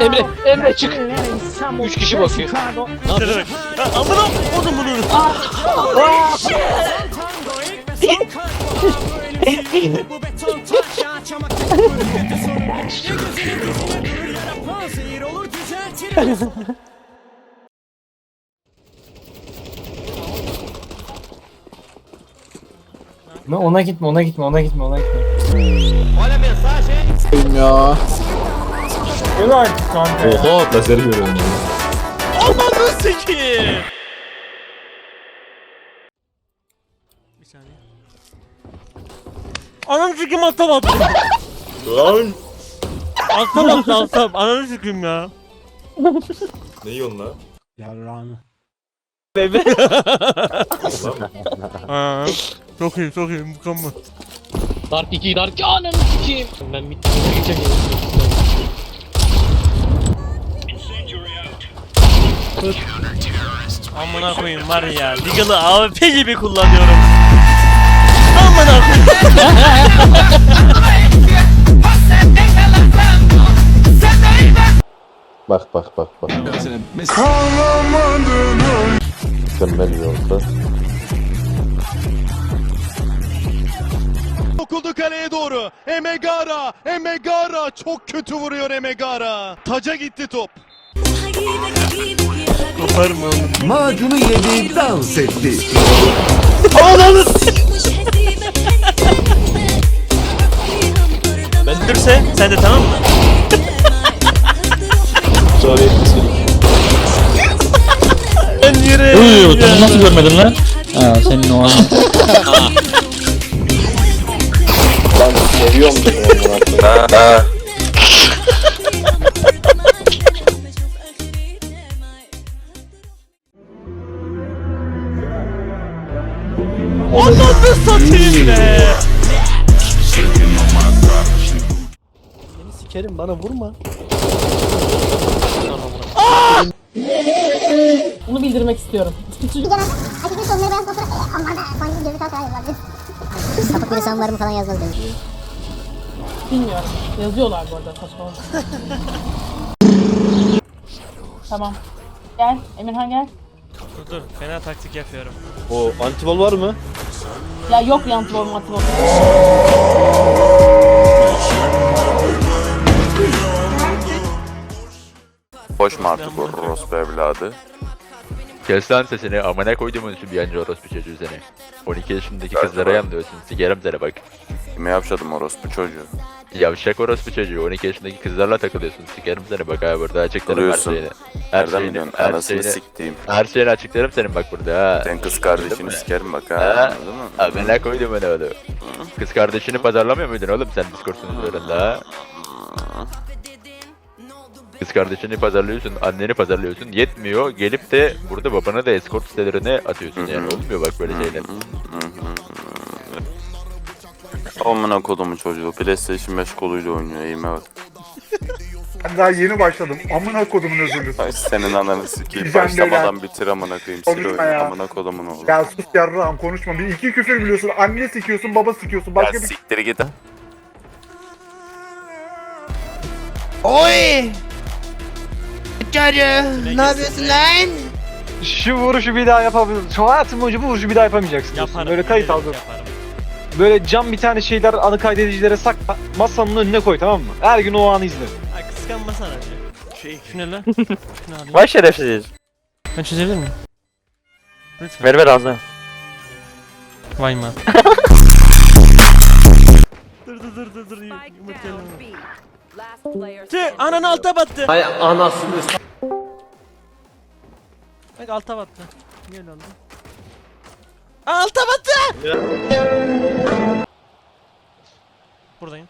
Emre, Emre çık. Üç kişi bakıyor. Ne yapıyorsun? Amına kodum bunu. Bu Lan Ona gitme, ona gitme, ona gitme, ona gitme. Ya. Gel artık kanka. ya. Oha lazeri görüyorum ya. Ananı sikeyim. Bir saniye. Ananı sikeyim altta battı. Lan. Altta battı altta. Ananı sikeyim ya. Ne yiyorsun lan? Yarrağını. Bebe. Lan çok iyi çok iyi mükemmel. Dark 2, Dark 2. Ananı sikeyim. Ben bir tane geçemiyorum. Amına koyayım var ya. Legal'ı AWP gibi kullanıyorum. Amına koyayım. Bak bak bak bak. Mükemmel bir orta. Emegara, Emegara çok kötü vuruyor Emegara. Taca gitti top. Koparma onu. Macunu yedi dans etti. Ben dürse sen de tamam mı? Sonra Ben yürü. Uy, bunu nasıl görmedin lan? Ha senin o an. Ananı satayım be. Sikerim bana vurma. Bunu bildirmek istiyorum. Açıkçası onları ben fotoğraf... Aman ha, sanki gözü kalkar yazılabilir. Sapık bir falan yazmalı demiş. Bilmiyorum. Yazıyorlar bu arada saçmalama. tamam. Gel. Emirhan gel. Dur dur fena taktik yapıyorum. O antibol var mı? Ya yok olma atma. Hoş mu artık orospu evladı? Kes lan sesini amına koydum şu bir yancı orospu çocuğu seni. 12 yaşındaki kızlara yanlıyorsun sikerim seni bak. Kime yapşadım orospu çocuğu? Yavşak orospu çocuğu 12 yaşındaki kızlarla takılıyorsun sikerim seni bak abi burada açıklarım her Duruyorsun. şeyini. Her Nereden şeyini, biliyorsun? her Anasını şeyini, siktiğim. her şeyini açıklarım senin bak burada ha. Sen kız Değil kardeşini mi? sikerim bak ha. Ha? Anladın mı? Amına koydum ben oğlum. Kız kardeşini pazarlamıyor muydun oğlum sen Discord'un üzerinde ha? Kız kardeşini pazarlıyorsun, anneni pazarlıyorsun, yetmiyor. Gelip de burada babana da escort sitelerine atıyorsun yani. Olmuyor bak böyle şeyler. Amına kodumun çocuğu. PlayStation 5 koluyla oynuyor. Eğime bak. Ben daha yeni başladım. Amına kodumun özürlüsü. Ay senin ananı sikeyim. Güzel Başlamadan bitir amına koyayım. Sil Konuşma oyunu. ya. Amına kodumun oğlu. Ya sus yarrağım konuşma. Bir iki küfür biliyorsun. Anne sikiyorsun, baba sikiyorsun. Başka Ya bir siktir git. Oy Çocuğu ne yapıyorsun lan? Şu vuruşu bir daha yapabilirsin. Şu hayatım boyunca bu vuruşu bir daha yapamayacaksın. diyorsun. Yaparım. Böyle kayıt yemin al. ederim yaparım. Böyle cam bir tane şeyler anı kaydedicilere sakla. Masanın önüne koy tamam mı? Her gün o anı izle. Ay kıskanmasana bir. Şey. Şu ne lan? Şunu alayım. Vay şerefsiz. Ben çözebilir miyim? Lütfen. Ver ver ağzına. Vay mı? dur dur dur dur dur. Yumurtayalım. Tüh anan alta battı. Hay anasını Bak alta battı. Niye öyle oldu? Alta battı. Buradayım.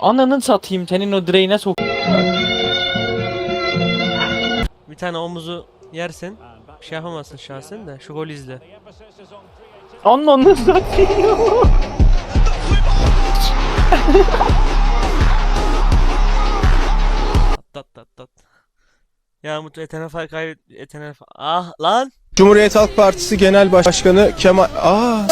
Ananı satayım senin o direğine sok. Bir tane omuzu yersin. Bir şey yapamazsın şahsen de. Şu golü izle. Ananı satayım. Tat tat tat. Ya Mutlu Etenefay kaybet... Etenefay... Ah lan! Cumhuriyet Halk Partisi Genel Başkanı Kemal... Aa.